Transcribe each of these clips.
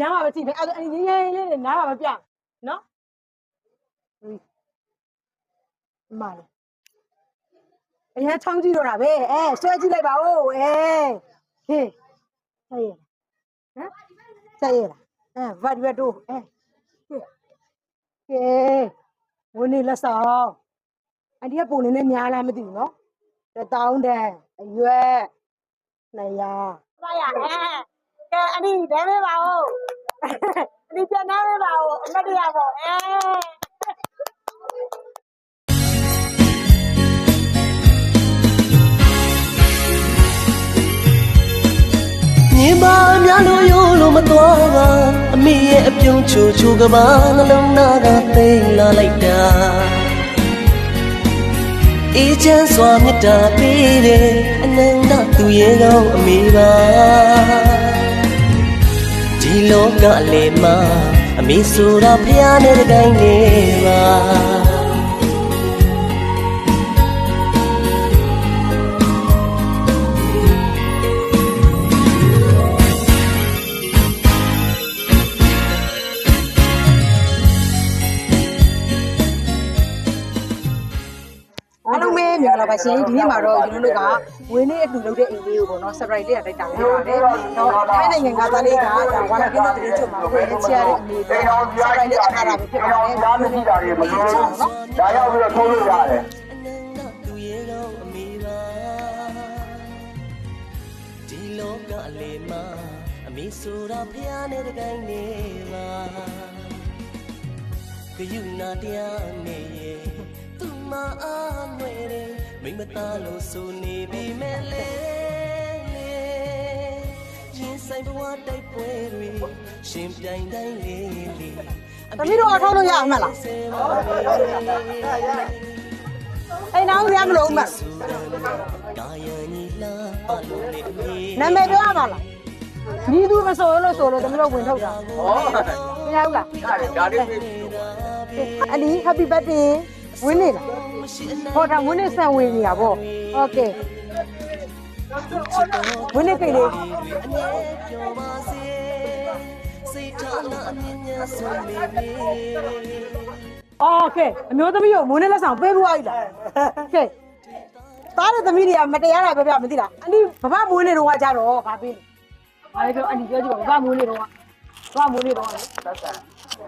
နားမှာပဲကြည့်တယ်အဲ့ဒါအရင်ရင်းလေးနဲ့နားမှာပဲပြနော်ဒီမှာလေအရင်ချောင်းကြည့်တော့တာပဲအဲဆွဲကြည့်လိုက်ပါဦးအဲဟေးဆက်ရဟမ်ဆက်ရလားအဲဗတ်ဗတ်တို့အဲဟေးကဲဝင်နေလက်ဆောင်အန်တီကပုံနေနဲ့များလားမသိဘူးနော်တစ်တောင်းတန်အရွက်200ပါရအဲကဲအဒီဒဲမေးပါဦးအ ဒီပြန်နာမေးပါဦးအမတ်တရားပေါ့အဲမြေပါများလို့ရိုးလို့မသွားပါအမေရဲ့အပြုံးချိုချိုကပါနှလုံးသားကသိမ်းလာလိုက်တာအေးချမ်းစွာမြတ်တာပေးတယ်အနန္တသူရဲ့ကောင်းအမေပါ ဒီလောကလေးမှာအမေဆိုတာဖျားတဲ့တိုင်းနေပါ ပဲမင်္ဂလာပါရှင်ဒီနေ့မှာတော့ကျွန်တော်တို့ကဝင်းနေအတူလုပ်တဲ့အိမ်လေးကိုပေါ့နော် surprise လေးရတိုက်တာဖြစ်ပါတယ်။တော့ထိုင်းနိုင်ငံကသားလေးကဒါဝါလာကင်းတဲ့တရင်ချုပ်မှာပဲချရတဲ့အနေနဲ့ surprise လေးအခါတာပဲဖြစ်ပါတယ်။ဒါမကြည့်တာတွေမလို့ဒါရောက်ပြီးတော့ထိုးလို့ရတယ်အနန္တသူရဲ့ကောင်းအမေပါဒီလောကအလေးမှာအမေဆိုတာဖျားတဲ့တိုင်းနေပါကယူနာတရားနေရဲ့သူမအားနွယ်တယ် မိမသားလို့ဆိုနေပြီမဲ့လေရင်ဆိုင်ဘဝတိုက်ပွဲတွေရှင်ပြိုင်တိုင်းလေးလေးသမီးတို့အထောက်လို့ရအောင်မလားအိမ်နောက်ရမလို့မလားကာယနီလာအလုံးလေးတွေနာမည်ပြောရမှာလားမိသူမဆိုလို့ဆိုလို့သမီးတို့ဝင်ထုတ်တာဟောမရဘူးလားဒါလေးပြီးအလီ happy birthday ဝင်းနေလား ဟောဒါဝင်းနေဆန်ဝင်နေတာပေါ့โอเคဝင်းနေကိတ်လေး အမြဲပြောပါစေစိတ်ထားနာအမြင်ညာဆုံးနေပြီ โอเคအမျိုးသမီးကိုဝင်းနေလက်ဆောင်ပေးဖို့આવીလားကဲသားတဲ့သမီးတွေကမတရားတာပြောပြမသိလားအလီဘဘမွေးနေတော့ကကြတော့ဗာပေးလေဘာလဲပြောအလီပြောကြည့်ပါဘဘမွေးနေတော့ကဘဘမွေးနေတော့လေ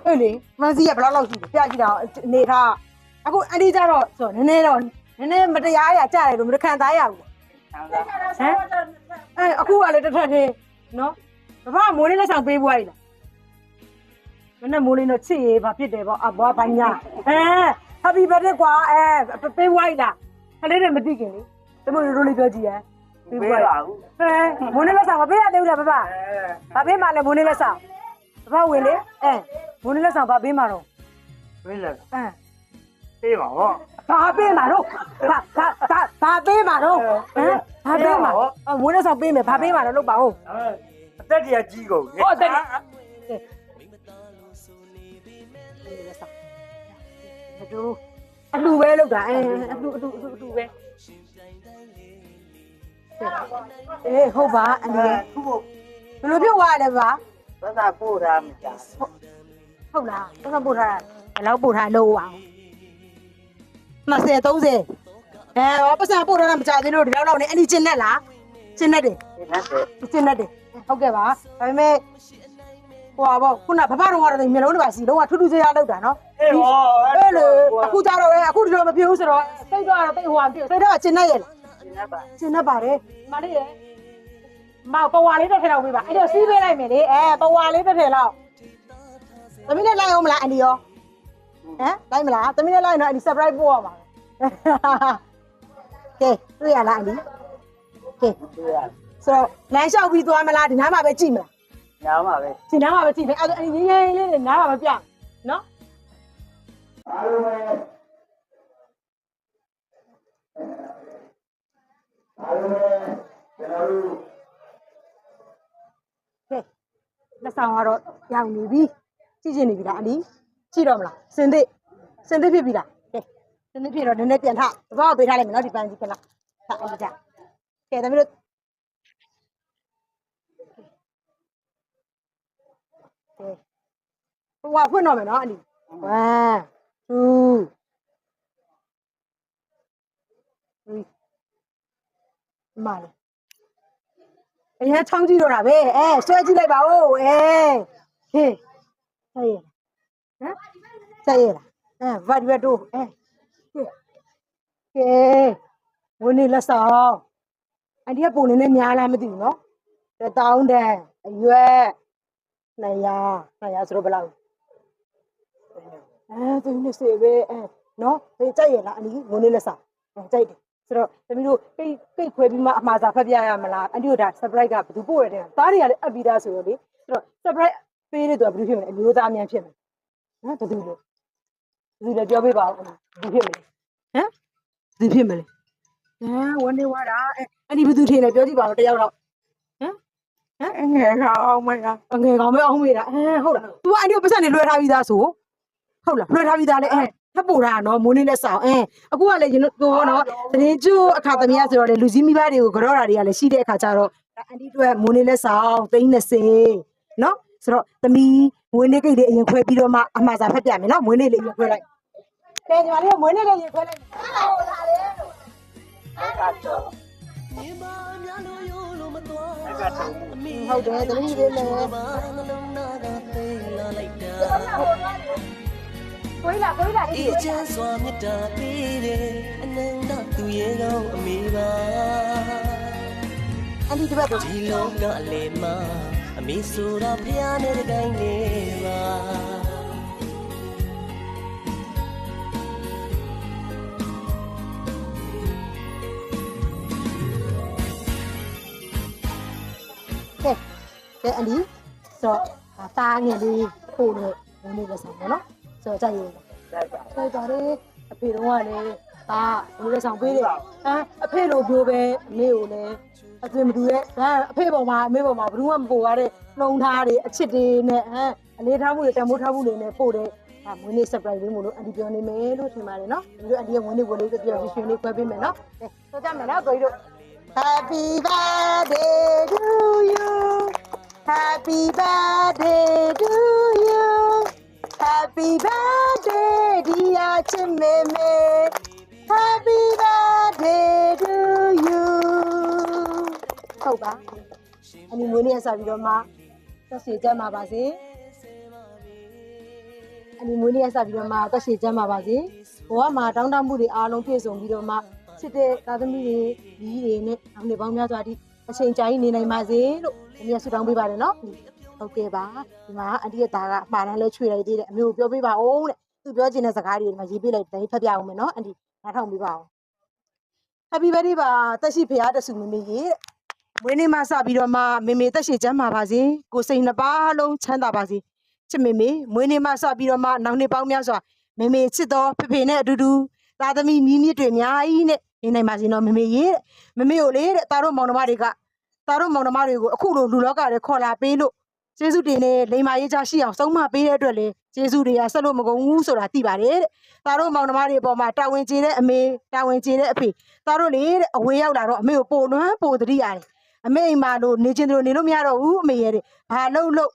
အေးလေမန်စီကဘယ်လောက်လောက်ရှိလဲပြကြည့်တာအနေထား အခုအန်တီကြတော့ဆိုနည်းနည်းတော့နည်းနည်းမတရားအရာကြားတယ်လို့မခံစားရဘူးဟမ်အဲအခုကလည်းတစ်ထပ်သေးနော်ဘာမိုးလေးလက်ဆောင်ပေးပွားရည်လားမနဲ့မိုးလေးတော့ချစ်ရေးဘာဖြစ်တယ်ပေါ့အဘွားဘိုင်းညာအဲ happy birthday ကွာအဲပေးပွားရည်လားခလေးတွေမသိခင်လေတမတို့တို့လေးပြောကြည့်ရပေးပွားရည်ဟဲမိုးလေးလက်ဆောင်မပေးရသေးဘူးလားဘဘဘာပေးမှလဲမိုးလေးလက်ဆောင်ဘဘဝင်လေအဲမိုးလေးလက်ဆောင်ဘာပေးမှတော့ပေးလက်အဲ ပေးပါဟောဘာပေးမှာတော့ဘာဘာဘာဘာပေးမှာတော့ဟမ်ဘာပေးမှာအမိုးလေးလက်ဆောင်ပေးမယ်ဘာပေးမှာတော့လုပ်ပါဦးအသက်ကြီးကြီးကုန်ဟောတဲ့အတူအတူပဲလောက်တာအဲအတူအတူအတူအတူပဲအေးဟုတ်ပါအန်ဒီခုဖို့ဘယ်လိုဖြစ်သွားရလဲပါသက်သာပို့ထားမှာကြာဟုတ်လားတော့ပို့ထားတာဘယ်လောက်ပို့ထားလို့အောင် 20 30အဲဟောပတ်စံပို့ထားတာမကြသေးလို့ဒီလောက်လောက်နေအန်ဒီကျင်းနဲ့လားကျင်းနဲ့တယ်ဒီနဲ့ဆိုကျင်းနဲ့တယ်ဟုတ်ကဲ့ပါဒါပေမဲ့ဟိုပါဘောခုနဘဘတော်ကတော့မျက်လုံးတွေပါစီလုံးဝထူးထူးခြားခြားလောက်တာနော်အေးဟောအဲ့လေအခုကြတော့လေအခုဒီလိုမဖြစ်ဘူးဆိုတော့စိတ်တော့တိတ်ဟိုဟာပြစိတ်တော့ကျင်းနေရဲ့လားဒီနဲ့ပါကျင်းနေပါတယ်မလေးရဲ့မပဝါလေးတစ်ထည်လောက်ပေးပါအဲ့တော့စီးပေးလိုက်မယ်လေအဲပဝါလေးတစ်ထည်လောက်သမီးနဲ့လိုက်အောင်မလားအန်ဒီရော ဟမ်လိုက်မလားသမီးနဲ့လိုက်ရင်တော့အန်ဒီ surprise ပို့ရမှာကဲတွေ့ရလားအန်ဒီကဲတွေ့ရဆိုတော့လမ်းလျှောက်ပြီးသွားမလားဒီနားမှာပဲကြည့်မလားညာမှာပဲဒီနားမှာပဲကြည့်တယ်အဲ့ဒါအန်ဒီငင်းငင်းလေးနဲ့နားမှာပဲပြနော်အားလုံးပဲအားလုံးပဲကျွန်တော်တို့ကဲလက်ဆောင်ကတော့ရောင်နေပြီကြည့်ချင်နေပြီလားအလီ ကြည့်တော့မလားစင်သစ်စင်သစ်ဖြစ်ပြီလားကဲစင်သစ်ဖြစ်တော့နည်းနည်းပြန်ထသဘောပေးထားလိုက်မယ်နော်ဒီပန်းကြီးခဏဟာအလီကြကဲသမီးတို့ဟိုကဖွင့်တော့မယ်နော်အနီ1 2 3မာလေအရင်ချောင်းကြည့်တော့တာပဲအဲဆွဲကြည့်လိုက်ပါဦးအဲဟေးဆက်ရ ဟမ်ဆက်ရလားအဲဗတ်ရွတ်တို့အဲဟေးကဲဝင်နေလက်ဆောင်အန်ဒီကပုံနေနဲ့များလားမသိဘူးနော်တတောင်းတန်အရွက်200 200ဆိုတော့ဘယ်လောက်အဲသူနေစေပဲအဲနော်ဒီကြိုက်ရလားအန်ဒီဝင်နေလက်ဆောင်အဲကြိုက်တယ်ဆိုတော့သမီးတို့ကိတ်ကိတ်ခွဲပြီးမှအမှားစာဖတ်ပြရမလားအန်ဒီတို့ဒါ surprise ကဘယ်သူပို့ရတဲ့သားတွေကလည်းအပ်ပြီးသားဆိုတော့လေဆိုတော့ surprise ပေးတဲ့သူကဘယ်သူဖြစ်မလဲအမျိုးသားအများဖြစ်မယ် နော်ဘယ်သူလဲဘယ်သူလဲပြောပြပါဦးဘယ်သူဖြစ်မလဲဟမ်ဘယ်သူဖြစ်မလဲဟမ်ဝန်နေဝါတာအဲအန်ဒီဘယ်သူထင်လဲပြောကြည့်ပါဦးတယောက်တော့ဟမ်ဟမ်ငယ်ကောင်အောင်မလားအငယ်ကောင်ပဲအောင်မေးတာအဲဟုတ်လား तू ကအန်ဒီကိုပတ်စံနေလွှဲထားပြီးသားဆိုဟုတ်လားလွှဲထားပြီးသားလေအဲထပ်ပို့တာနော်မိုးနေလက်ဆောင်အဲအခုကလည်းကျွန်တော်တို့နော်သတင်းကျိုးအခါသမီးဆိုတော့လေလူကြီးမိဘတွေကိုကြောတာတွေကလည်းရှိတဲ့အခါကျတော့ဒါအန်ဒီတို့မိုးနေလက်ဆောင်30နော် ဆိုတော့သမီးမွေးနေ့ကိတ်လေးအရင်ခွဲပြီးတော့မှအမှားစာဖတ်ပြမယ်နော်မွေးနေ့လေးအရင်ခွဲလိုက်ကဲညီမလေးကမွေးနေ့လေးအရင်ခွဲလိုက်မြင်ပါများလို့ရိုးလို့မသွားအမေဟုတ်တယ်သမီးလေးလည်းဘာနှလုံးသားကသိလာလိုက်တာကိုကြီးလာကိုကြီးလာအေးချမ်းစွာမေတ္တာပေးတယ်အနန္တသူရဲ့ကောင်းအမေပါအန်ဒီဒီဘက်ကိုဒီလောကအလေမအ မေဆိုတာဖျားနဲ့တကိုင်းနေပါကဲကဲအန်ဒီဆိုတော့ဒါသားငယ်လေးပို့နေမွေးနေ့လက်ဆောင်ပေါ့နော်ဆိုတော့ကြိုက်ရည်တိုက်ပါဆိုကြတယ်အဖေတော်ကလည်းဒါဘယ်လိုဆောင်ပေးတယ်ဟမ်အဖေလိုမျိုးပဲအမေကိုလည်း အသွင်မတူရဲ့ဟမ်အဖေပေါ်မှာအမေပေါ်မှာဘယ်သူမှမပို့ရတဲ့နှုံထားတွေအချစ်တွေနဲ့ဟမ်အလေးထားမှုတွေတန်ဖိုးထားမှုတွေနဲ့ပို့တဲ့ဒါမွေးနေ့ surprise လေးမို့လို့အန်ဒီပြောနေမယ်လို့ထင်ပါတယ်နော်ဒီလိုအန်ဒီရဲ့မွေးနေ့ကိုလေးပြောရွှေလေးခွဲပေးမယ်နော်ကဲဆိုကြမယ်နော်ကိုကြီးတို့ Happy birthday to you Happy birthday to you Happy birthday dear ချစ်မေမေ Happy birthday to you ဟုတ်ပါအနီမွေးနေ့ဆက်ပြီးတော့မှသက်ရှိကြမှာပါစေအနီမွေးနေ့ဆက်ပြီးတော့မှသက်ရှိကြမှာပါစေဘဝမှာတောင်းတမှုတွေအားလုံးပြည့်စုံပြီးတော့မှချစ်တဲ့သားသမီးတွေကြီးတွေနဲ့အမလေးပေါင်းများစွာဒီအချိန်ကြာကြီးနေနိုင်ပါစေလို့အမေကဆုတောင်းပေးပါတယ်နော်ဟုတ်ကဲ့ပါဒီမှာအန်တီရဲ့သားကအမှားတမ်းလဲချွေလိုက်သေးတယ်အမေကိုပြောပေးပါဦးတဲ့သူပြောချင်တဲ့စကားတွေဒီမှာရေးပေးလိုက်တယ်ဖတ်ပြအောင်မယ်နော်အန်တီနားထောင်ပေးပါဦး Happy birthday ပါတက်ရှိဖရားတဆူမမေရေတဲ့ မွေးနေ့မှစပြီးတော့မှမေမေတက်ရှိချမ်းပါပါစေကိုစိန်နှစ်ပါးလုံးချမ်းသာပါစေချစ်မေမေမွေးနေ့မှစပြီးတော့မှနောက်နှစ်ပေါင်းများစွာမေမေချစ်တော်ဖေဖေနဲ့အတူတူသားသမီးမြင်းမြစ်တွေအများကြီးနဲ့နေနိုင်ပါစေနော်မေမေရေတဲ့မေမေကိုလေတဲ့သားတို့မောင်နှမတွေကသားတို့မောင်နှမတွေကိုအခုလိုလူလောကတွေခေါ်လာပေးလို့ကျေးဇူးတင်နေလိမ္မာရေးချရှိအောင်ဆုံးမပေးတဲ့အတွက်လေကျေးဇူးတွေကဆက်လို့မကုန်ဘူးဆိုတာသိပါတယ်တဲ့သားတို့မောင်နှမတွေအပေါ်မှာတာဝန်ကျေတဲ့အမေတာဝန်ကျေတဲ့အဖေသားတို့လေတဲ့အဝေးရောက်လာတော့အမေကိုပိုလွမ်းပိုတတိရတယ် အမေအိမ်မှာလို့နေချင်းတို့နေလို့မရတော့ဘူးအမေရဲ့တဲ့ဘာလို့လို့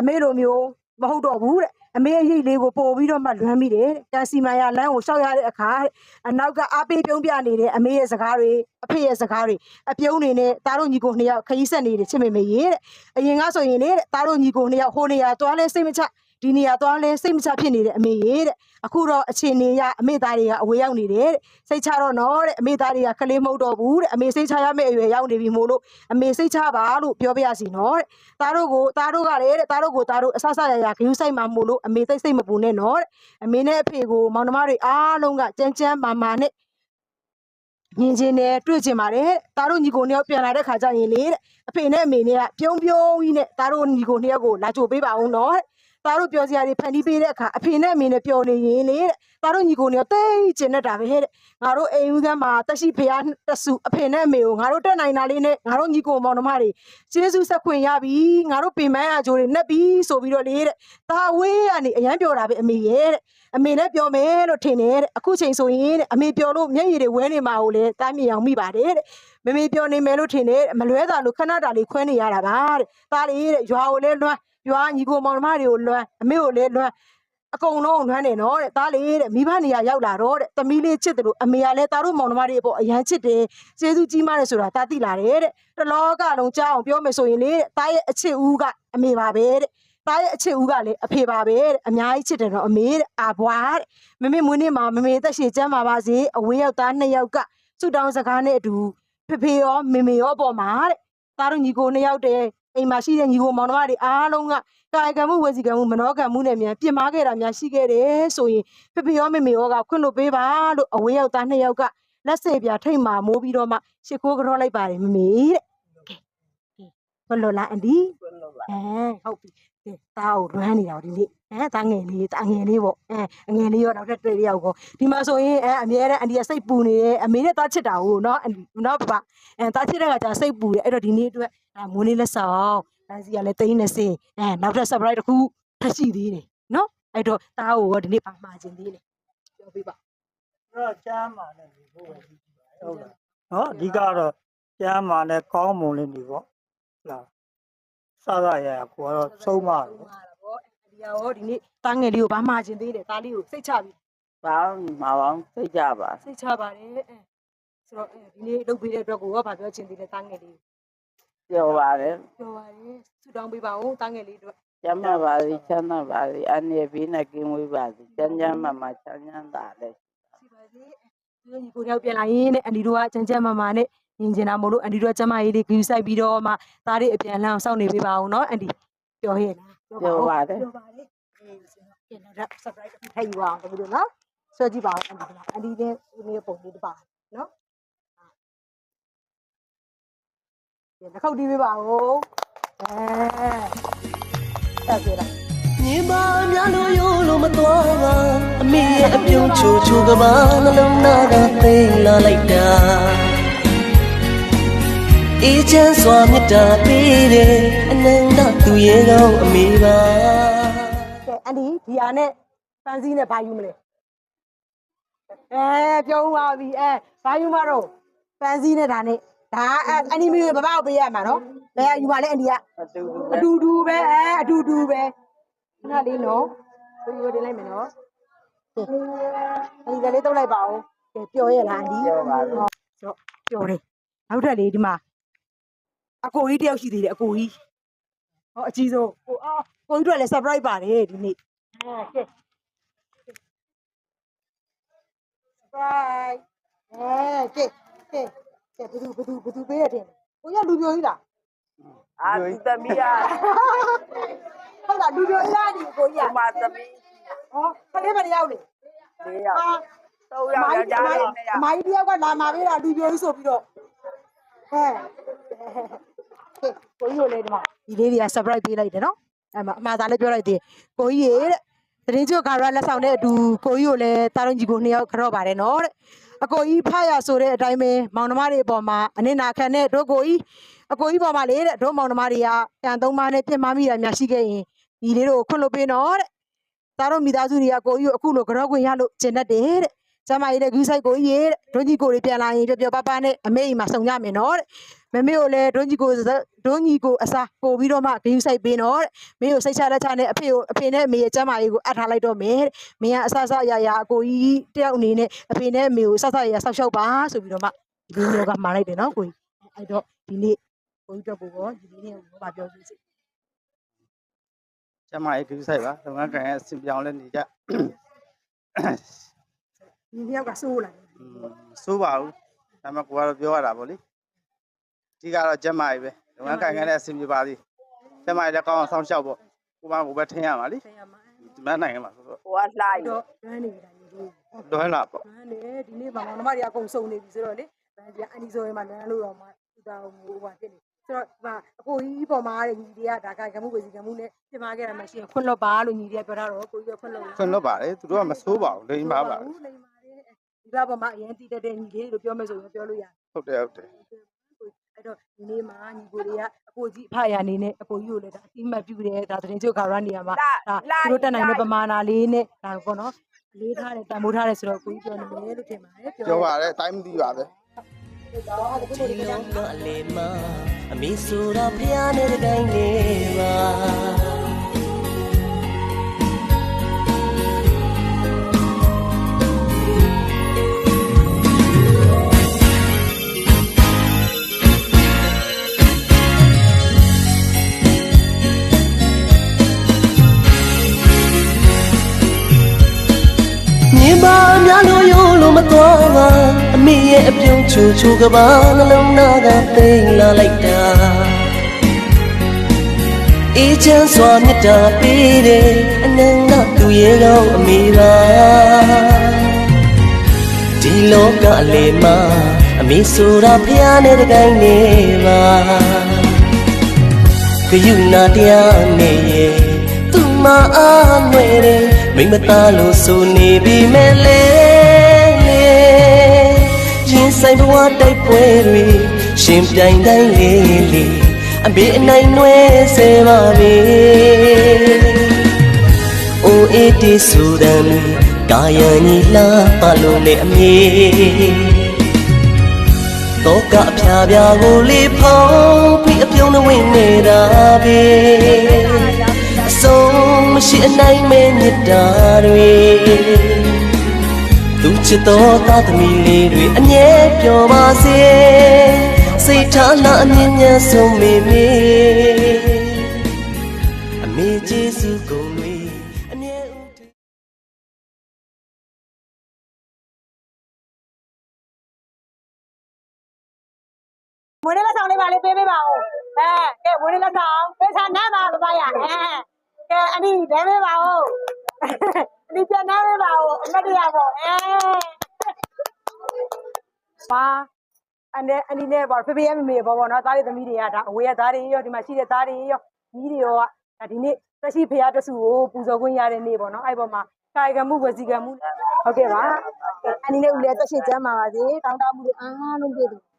အမေလိုမျိုးမဟုတ်တော့ဘူးတဲ့အမေရဲ့ရိတ်လေးကိုပို့ပြီးတော့မှလွမ်းမိတယ်တဲ့တန်စီမာယာလမ်းကိုရှောက်ရတဲ့အခါတဲ့အနောက်ကအားပေးပြုံးပြနေတဲ့အမေရဲ့စကားတွေအဖေရဲ့စကားတွေအပြုံးနေနဲ့သားတို့ညီကိုနှစ်ယောက်ခရီးဆက်နေတယ်ချစ်မေမေရေတဲ့အရင်ကဆိုရင်လေတဲ့သားတို့ညီကိုနှစ်ယောက်ဟိုနေရာသွားလဲစိတ်မချ ဒီနေရာသွားလဲစိတ်မချဖြစ်နေတဲ့အမေရေတဲ့အခုတော့အချိန်နေရအမေသားတွေကအဝေးရောက်နေတယ်တဲ့စိတ်ချတော့နော်တဲ့အမေသားတွေကကလေးမဟုတ်တော့ဘူးတဲ့အမေစိတ်ချရမယ့်အရွယ်ရောက်နေပြီမို့လို့အမေစိတ်ချပါလို့ပြောပြရစီနော်တဲ့သားတို့ကိုသားတို့ကလည်းတဲ့သားတို့ကိုသားတို့အဆဆရရဂယုဆိုင်မှာမို့လို့အမေသိစိတ်မပူနဲ့နော်တဲ့အမေနဲ့အဖေကိုမောင်နှမတွေအားလုံးကကြမ်းကြမ်းမာမာနဲ့မြင်ချင်းနဲ့တွေ့ချင်ပါတယ်သားတို့ညီကိုနှစ်ယောက်ပြန်လာတဲ့ခါကျရင်လေတဲ့အဖေနဲ့အမေနဲ့ကပြုံးပြုံးကြီးနဲ့သားတို့ညီကိုနှစ်ယောက်ကိုလာကြိုပေးပါအောင်နော်တဲ့ သားတို့ပြောစရာတွေဖန်တီးပေးတဲ့အခါအဖေနဲ့အမေနဲ့ပျော်နေရင်လေတဲ့သားတို့ညီကိုနှစ်ယောက်တိတ်ကျင်နေတာပဲတဲ့ငါတို့အိမ်ဦးကမှာတက်ရှိဖရားတဆူအဖေနဲ့အမေကိုငါတို့တက်နိုင်တာလေးနဲ့ငါတို့ညီကိုမောင်နှမတွေကျေးဇူးဆက်ခွင့်ရပြီငါတို့ပင်မအကြိုးတွေနှက်ပြီဆိုပြီးတော့လေတဲ့ဒါဝေးကနေအရန်ပြောတာပဲအမေရဲ့တဲ့အမေလည်းပြောမယ်လို့ထင်တယ်တဲ့အခုချိန်ဆိုရင်တဲ့အမေပြောလို့မျက်ရည်တွေဝဲနေမှာကိုလည်းတားမြင်အောင်မိပါတယ်တဲ့မမေပြောနေမယ်လို့ထင်တယ်တဲ့မလွဲတာလို့ခဏတာလေးခွဲနေရတာပါတဲ့ဒါလေးတဲ့ရွာကိုလည်းလွှမ်းပြော ရညီကိုမောင်နှမတွေကိုလွမ်းအမေကိုလည်းလွမ်းအကုန်လုံးလွမ်းတယ်နော်တဲ့သားလေးတဲ့မိဘနေရာရောက်လာတော့တဲ့သမီးလေးချစ်တယ်လို့အမေကလည်းသားတို့မောင်နှမတွေအပေါ်အရန်ချစ်တယ်ကျေးဇူးကြီးမားတယ်ဆိုတာသားသိလာတယ်တဲ့တလောကလုံးကြားအောင်ပြောမယ်ဆိုရင်လေတဲ့သားရဲ့အချစ်ဦးကအမေပါပဲတဲ့သားရဲ့အချစ်ဦးကလည်းအဖေပါပဲတဲ့အများကြီးချစ်တယ်တော့အမေတဲ့အာဘွားတဲ့မမေမွေးနေ့မှာမမေသက်ရှည်ကျမ်းပါပါစေအဝေးရောက်သားနှစ်ယောက်ကဆုတောင်းစကားနဲ့အတူဖေဖေရောမေမေရောအပေါ်မှာတဲ့သားတို့ညီကိုနှစ်ယောက်တည်း အိမ်မှာရှိတဲ့ညီကိုမောင်နှမတွေအားလုံးကကာယကံမှုဝစီကံမှုမနောကံမှုနဲ့မြန်ပြင်မာခဲ့တာများရှိခဲ့တယ်ဆိုရင်ဖေဖေရောမေမေရောကခွင့်လွှတ်ပေးပါလို့အဝေးရောက်သားနှစ်ယောက်ကလက်စေပြထိတ်မာမိုးပြီးတော့မှရှ िख ိုးကြောလိုက်ပါတယ်မမေတဲ့ကဲကဲဘလို့လားအန်ဒီခွင့်လို့ပါအဲဟုတ်ပြီ ကဲတားကိုလွမ်းနေတာဒီနေ့အဲတားငယ်လေးတားငယ်လေးပေါ့အဲအငယ်လေးရောနောက်ထပ်တွေ့ရအောင်ကောဒီမှာဆိုရင်အဲအမြဲတမ်းအန်ဒီကစိတ်ပူနေတယ်အမေနဲ့တားချစ်တာကိုနော်အန်ဒီနော်ပပအဲတားချစ်တဲ့ကကြာစိတ်ပူတယ်အဲ့တော့ဒီနေ့အတွက်ဒါမိုးလေးလက်ဆောင်လမ်းစီကလည်းတိန်းနေစေအဲနောက်ထပ် surprise တစ်ခုထပ်ရှိသေးတယ်နော်အဲ့တော့တားကိုရောဒီနေ့ပါမှာခြင်းသေးတယ်ပြောပြပါတော့ကျမ်းမာနဲ့နေဖို့ပဲကြည့်ပါဟုတ်လားနော်အဓိကတော့ကျမ်းမာနဲ့ကောင်းမွန်လေးနေပေါ့ဟုတ်လား စကားရရကိုကတော့ဆုံးမတယ်မှာပေါ့ဒီရောဒီနေ့တားငယ်လေးကိုပါမှာခြင်းသေးတယ်တားလေးကိုစိတ်ချပြီဘာမှမအောင်သိကြပါစိတ်ချပါတယ်အဲဆိုတော့အဲဒီနေ့လုပ်ပေးတဲ့အတွက်ကိုရောဗာပြောချင်သေးတယ်တားငယ်လေးပြောပါတယ်ပြောပါတယ်ဆူတောင်းပေးပါဦးတားငယ်လေးတို့ကျမ်းမာပါစေချမ်းသာပါစေအနေပြီးနဲ့ကင်းဝေးပါစေကျမ်းကျမ်းမာမာချမ်းချမ်းသာလေရှိပါစေဒီညီကိုရောက်ပြန်လာရင်နဲ့အန်ဒီတို့ကချမ်းချမ်းမာမာနဲ့ ညင်ကျင်တာမို့လို့အန်ဒီတို့ကကျမကြီးလေးဂယူဆိုင်ပြီးတော့မှသားလေးအပြန်လန်းအောင်စောင့်နေပေးပါဦးနော်အန်ဒီပြောရဲ့လားပြောပါတယ်ပြောပါတယ်အေးဆိုတော့ပြန်တော့ surprise တစ်ခုထိုက်ယူအောင်တမီးတို့နော်ဆွဲကြည့်ပါဦးအန်ဒီကအန်ဒီနဲ့ဒီနေ့ပုံလေးတစ်ပါနော်ပြန်တစ်ခေါက်တီးပေးပါဦးအဲတက်ပြလားညီမများလို့ရိုးလို့မသွားပါအမေရဲ့အပြုံးချိုချိုကဘာနှလုံးသားကသိမ်းလာလိုက်တာ အေးချမ်းစွာမြတ်တာပေးတယ်အနန္တသူရဲ့ကောင်းအမေပါကဲအန်ဒီဒီဟာနဲ့ဖန်စီနဲ့ဘာယူမလဲအဲပြောဦးပါပြီအဲဘာယူမှာတော့ဖန်စီနဲ့ဒါနဲ့ဒါအန်ဒီမီဘဘကိုပေးရမှာနော်ဘယ်ယူမှာလဲအန်ဒီကအတူတူအတူတူပဲအဲအတူတူပဲခဏလေးနော်ကိုယူတင်လိုက်မယ်နော်ကဲအန်ဒီကလေးတုတ်လိုက်ပါဦးကဲပျော်ရဲ့လားအန်ဒီပြောပါတယ်ဆိုတော့ပျော်တယ်နောက်ထပ်လေးဒီမှာ အကိုကြီးတယောက်ရှိသေးတယ်အကိုကြီးဟောအကြီးဆုံးကိုအော်ကိုကြီးတို့လည်း surprise ပါတယ်ဒီနေ့အဲကဲ surprise အဲကဲကဲကဲဘယ်သူဘယ်သူဘယ်သူပေးရတယ်ကိုရလူပြိုကြီးလားအာဒီသမီးကဟုတ်လားလူပြိုကြီးလားဒီကိုကြီးဒီမှာသမီးဟောခလေးမတယောက်လေလေးယောက်တော့ယောက်ယောက်ျားလေးနဲ့ယောအက်မကြီးတယောက်ကလာมาပေးတာလူပြိုကြီးဆိုပြီးတော့ဟဲ့ ကိုကြီးကိုလည်းဒီမှာဒီလေးတွေက surprise ပေးလိုက်တယ်နော်အဲ့မှာအမှားသားလည်းပြောလိုက်သေးတယ်ကိုကြီးရေတဲ့တရင်ကျွတ်ကာရလက်ဆောင်တဲ့အတူကိုကြီးကိုလည်းတာရုံကြီးကိုနှစ်ယောက်ခရော့ပါတယ်နော်တဲ့အကိုကြီးဖရဆိုတဲ့အတိုင်းပဲမောင်နှမတွေအပေါ်မှာအနစ်နာခံတဲ့တို့ကိုကြီးအကိုကြီးပေါ်မှာလေတဲ့တို့မောင်နှမတွေကတန်သုံးပါးနဲ့ပြင်မမိတာများရှိခဲ့ရင်ဒီလေးတို့ကိုခွင့်လို့ပေးနော်တဲ့သားတို့မိသားစုတွေကကိုကြီးကိုအခုလိုကြောခွင့်ရလို့ကျင်တတ်တယ်တဲ့ ကျမကြီးလည်းဂူးဆိုင်ကိုကြီးရဲ့ဒွန်းကြီးကိုတွေပြန်လာရင်ပျော်ပျော်ပါးပါးနဲ့အမေအိမ်မှာဆုံကြမယ်နော်တဲ့မမေကိုလည်းဒွန်းကြီးကိုဒွန်းကြီးကိုအစားပို့ပြီးတော့မှဂူးဆိုင်ပေးနော်တဲ့မင်းကိုစိတ်ချလက်ချနဲ့အဖေကိုအဖေနဲ့အမေရဲ့ကျမကြီးကိုအပ်ထားလိုက်တော့မယ်တဲ့မင်းကအဆဆအရာရာအကိုကြီးတယောက်အနေနဲ့အဖေနဲ့အမေကိုဆဆအရာရာဆောက်ရှောက်ပါဆိုပြီးတော့မှဒီမျိုးကမှာလိုက်တယ်နော်ကိုကြီးအဲ့တော့ဒီနေ့ကိုကြီးတော့ကိုရောဒီနေ့ကိုဘာပြောစီစီကျမရဲ့ဂရုစိုက်ပါလုပ်ငန်းကံရဲ့အစဉ်ပြောင်းလဲနေကြ ဒီနှစ်ယောက်ကစိုးလာတယ်อืมစိုးပါဘူးဒါမှကိုကတော့ပြောရတာပေါ့လေဒီကတော့ကျမကြီးပဲလုပ်ငန်းကံကလည်းအစဉ်ပြေပါသည်ကျမကြီးလည်းကောင်းအောင်ဆောင်းလျှောက်ပေါ့ကိုမကိုပဲထင်ရမှာလေဆရာမဒီမနိုင်မှာဆိုတော့ကိုကလှရတော့ရမ်းနေတာညီလေးလွမ်းလာပေါ့။ဟမ်လေဒီနေ့ဗမာနမတွေအကုန်စုံနေပြီဆိုတော့လေ။ဒါကြီးအန်ဒီဆိုရင်မှလမ်းလို့တော့မှသူတောင်းဟိုဟာဖြစ်နေ။ဆိုတော့ဒီမှာအကိုကြီးပေါ်မှာတဲ့ညီတွေကဒါကကမှုဝေစီကမှုနဲ့ပြင်မာခဲ့တာမှရှိရင်ခွင့်လွတ်ပါလို့ညီတွေကပြောတာတော့ကိုကြီးကခွင့်လွတ်လားခွင့်လွတ်ပါလေသူတို့ကမစိုးပါဘူးလိမ့်ပါပါဘူးလိမ္မာလေး ဒီဘပေါ်မှာအရင်တည်တတ်တဲ့ညီလေးလို့ပြောမယ်ဆိုရင်ပြောလို့ရတယ်ဟုတ်တယ်ဟုတ်တယ်။အဲ့တော့ဒီနေ့မှာညီကိုတွေကအကိုကြီးအဖရအနေနဲ့အကိုကြီးကိုလည်းဒါအတိမတ်ပြုတယ်ဒါသတင်းချုပ်ကရန်နေရာမှာဒါသူတို့တက်နိုင်တဲ့ပမာဏလေးနဲ့ဒါပေါ့နော်။လေးထားတယ်တန်ဖိုးထားတယ်ဆိုတော့ကိုကြီးပြောနေမယ်လို့ထင်ပါတယ်ပြောပါတယ်အတိုင်းမသိပါပဲတော့ဒီလိုဒီလေးကလုံးကအလေမအမေဆိုတော့ဖျားနေတဲ့တိုင်းလေးပါ သွားပါအမေရဲ့အပြုံးချူချူကဘာနှလုံးသားကသိမ့်လာလိုက်တာအေးချမ်းစွာမြတ်တာပေးတယ်အနန္တသူရဲ့ကောင်းအမေပါဒီလောကအလေမှာအမေဆိုတာဖျားနဲ့တကိုင်းနေပါကယူနာတရားနဲ့ရဲ့သူမအားနွယ်တယ် မိမသားလို့ဆိုနေပြီမဲ့လေရင်ဆိုင်ဘဝတိုက်ပွဲတွေရှင်ပြိုင်တိုင်းလေးလေးအမေအနိုင်နွယ်စေပါမေအိုအေးတီဆူဒန်ကာယံကြီးလာပါလို့လေအမေတော့ကအဖျားပြာကိုလေးဖောင်းပြီးအပြုံးနှဝင်နေတာပဲ အဆုံးမရှိအနိုင်မဲမြတ်တာတွေသူချစ်တော်သားသမီးလေးတွေအမြဲပျော်ပါစေစိတ်ထားလာအမြင့်မြတ်ဆုံးမေမေအမေကျေးဇူးကုန်တွေအမြဲဦးတည်မွေးနေ့လက်ဆောင်လေးပါလေးပေးပေးပါဦးအဲကဲမွေးနေ့လက်ဆောင်ပေးစားနားပါပပရအဲ ကဲအနီဒဲပေးပါဦးအနီပြန်နားပေးပါဦးအမတ်တရားပေါ့အဲပါအနေအနီနဲ့ပေါ့ဖေဖေရမမေပေါ့ပေါ့နော်သားလေးသမီးတွေကဒါအဝေးကသားတွေရောဒီမှာရှိတဲ့သားတွေရောညီတွေရောဒါဒီနေ့သက်ရှိဖရာတဆူကိုပူဇော်ခွင့်ရတဲ့နေ့ပေါ့နော်အဲ့ပေါ်မှာကာယကမှုဝစီကမှုဟုတ်ကဲ့ပါအနီနဲ့ဦးလေးသက်ရှိကျမ်းပါပါစေတောင်းတမှုတွေအားလုံးပြည့်စုံ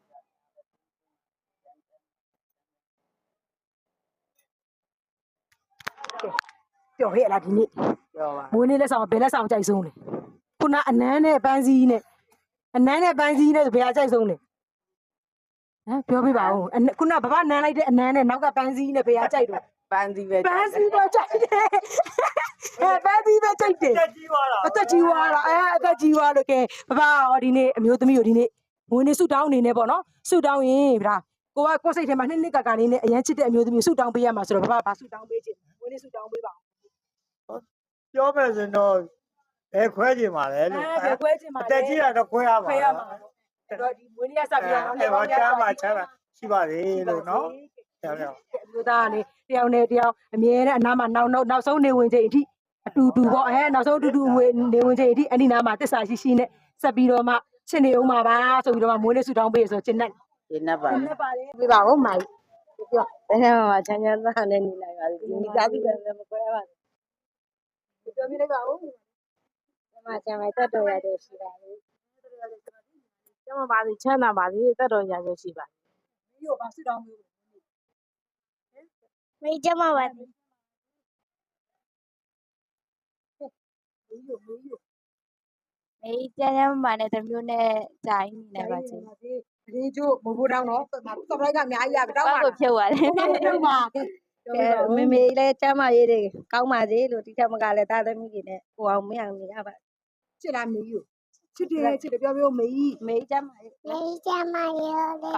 ပြောဟဲ့လားဒီနေ့ပြောပါမွေးနေ့လက်ဆောင်ဘယ်လက်ဆောင်ကြိုက်ဆုံးလဲခုနအနန်းနဲ့ပန်းစည်းနဲ့အနန်းနဲ့ပန်းစည်းနဲ့ဆိုဘယ်ဟာကြိုက်ဆုံးလဲဟမ်ပြောပြပါဦးအနခုနဘဘနန်းလိုက်တဲ့အနန်းနဲ့နောက်ကပန်းစည်းနဲ့ဘယ်ဟာကြိုက်တော့ပန်းစီပဲပန်းစည်းတော့ကြိုက်တယ်အဲပန်းစည်းပဲကြိုက်တယ်တက်ကြီးသွားတာအသက်ကြီးသွားတာအဲအသက်ကြီးသွားလို့ကဲဘဘရောဒီနေ့အမျိုးသမီးကိုဒီနေ့မွေးနေ့ဆုတောင်းအနေနဲ့ပေါ့နော်ဆုတောင်းရင်ဗျာကိုကကိုယ်စိတ်ထဲမှာနှစ်နှစ်ကကလေးနဲ့အရန်ချစ်တဲ့အမျိုးသမီးဆုတောင်းပေးရမှာဆိုတော့ဘဘဘာဆုတောင်းပေးခြင်း မွေးနေ့ဆုတောင်းပေးပါပြောမယ်ဆိုရင်တော့ဘယ်ခွဲကြင်ပါလဲလို့အဲဘယ်ခွဲခြင်းပါလဲအတက်ကြီးရတော့ခွဲရပါခွဲရမှာတော့တော့ဒီမွေးနေ့ကစပြီးတော့အဲဟောချမ်းပါချမ်းပါရှိပါလေလို့နော်ဟုတ်တယ်အမျိုးသားကနေတယောက်နဲ့တယောက်အမြဲတမ်းအနားမှာနောက်နောက်နောက်ဆုံးနေဝင်ချိန်အထိအတူတူပေါ့အဲနောက်ဆုံးအတူတူဝင်နေဝင်ချိန်အထိအဲ့ဒီနားမှာတစ္ဆာရှိရှိနဲ့ဆက်ပြီးတော့မှရှင်းနေအောင်ပါပါဆိုပြီးတော့မှမွေးနေ့ဆူတောင်းပေးဆိုတော့ကျင်းနဲ့ဒီနှစ်ပါနဲ့ပါတယ်ပြပါဦးမိုင် ပြောတကယ်မှချမ်းချမ်းသာနဲ့နေလိုက်ပါဒီမိသားစုလည်းမကွဲပါဘူးပြောပြလိုက်ပါဦးဒီမှာကျန်မဲ့တက်တော်ရတယ်ရှိတာလေကျမပါစီချမ်းသာပါစီတက်တော်ရရရှိပါဒီကိုပါဆူတောင်းပေးမေးကြမှာပါဘူးယူဘူးယူမေးကြမ်းကြမ်းပါနဲ့တမျိုးနဲ့ဂျိုင်းနေပါ ရင်ကျိုးမိုးဖိုးတောင်းတော့ဆပ်ပလိုက်ကအများကြီးရပြီတောင်းပါတော့ဖြုတ်ရတယ်ဖြုတ်ပါကဲမမေလည်းချမ်းမရေးတယ်ကောင်းပါစေလို့ဒီထက်မကလည်းသားသမီးတွေနဲ့ကိုအောင်မရအောင်နေရပါချစ်လားမေကြီးချစ်တယ်ချစ်တယ်ပြောပြောမေကြီးမေချမ်းမရေးမေချမ်းမရေးလေ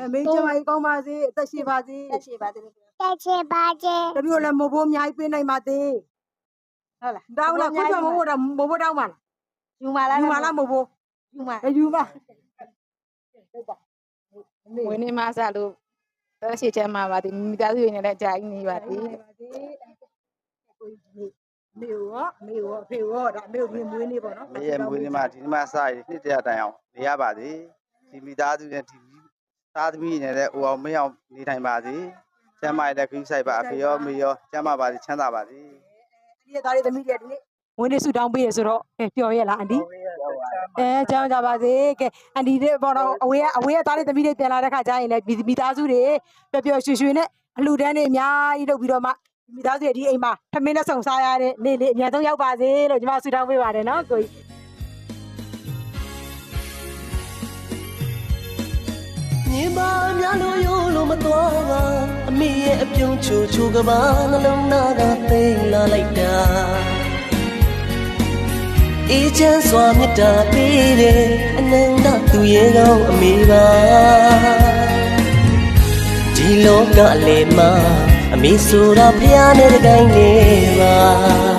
အမေချမ်းမရေးကောင်းပါစေအသက်ရှိပါစေအသက်ရှိပါစေတက်ချေပါစေတမျိုးလည်းမိုးဖိုးအများကြီးပေးနိုင်ပါသေးဟုတ်လားတောင်းလားခုချက်မိုးဖိုးတော့မိုးဖိုးတောင်းပါလားယူမလားယူမလားမိုးဖိုးယူမယူမ အယူပါဝင်းနေမဆာလို့တက်ရှိချမ်းမှာပါဒီမိသားစုတွေနဲ့လည်းကြာကြီးနေပါသည်မေရောမေရောဖေရောဒါမေကိုမြင်မွေးနေပေါ့နော်မရဲ့မွေးနေ့မှာဒီနေ့မှစရည်နှစ်တရတိုင်အောင်နေရပါစေဒီမိသားစုနဲ့ဒီသားသမီးနဲ့လည်းအိုအောင်မင်းအောင်နေထိုင်ပါစေကျမ်းမာတဲ့ခရီးဆိုင်ပါအဖေရောမေရောကျမ်းမာပါစေချမ်းသာပါစေဒီသားလေးသမီးတွေဒီနေ့မွေးနေ့ဆူတောင်းပေးရဆိုတော့ကဲပျော်ရဲ့လားအန်ဒီ အဲကြောင်းကြပါစေကဲအန်ဒီတွေပေါ်တော့အဝေးကအဝေးကသားလေးသမီးတွေပြန်လာတဲ့ခါကျရင်လည်းမိသားစုတွေပျော်ပျော်ရွှင်ရွှင်နဲ့အလှူဒန်းတွေအများကြီးလုပ်ပြီးတော့မှမိသားစုတွေဒီအိမ်မှာထမင်းနဲ့ဆုံစားရတဲ့နေ့လေးအများဆုံးရောက်ပါစေလို့ကျွန်မဆူတောင်းပေးပါတယ်နော်ကိုကြီးမြေပါများလို့ရိုးလို့မသွားပါအမေရဲ့အပြုံးချူချူကဘာနှလုံးသားကသိမ့်လာလိုက်တာ အေးချမ်းစွာမြတ်တာပေးတယ်အနန္တသူရဲ့ကောင်းအမေပါဒီလောကအလေမှာအမေဆိုတာဖျားနဲ့တကိုင်းနေပါ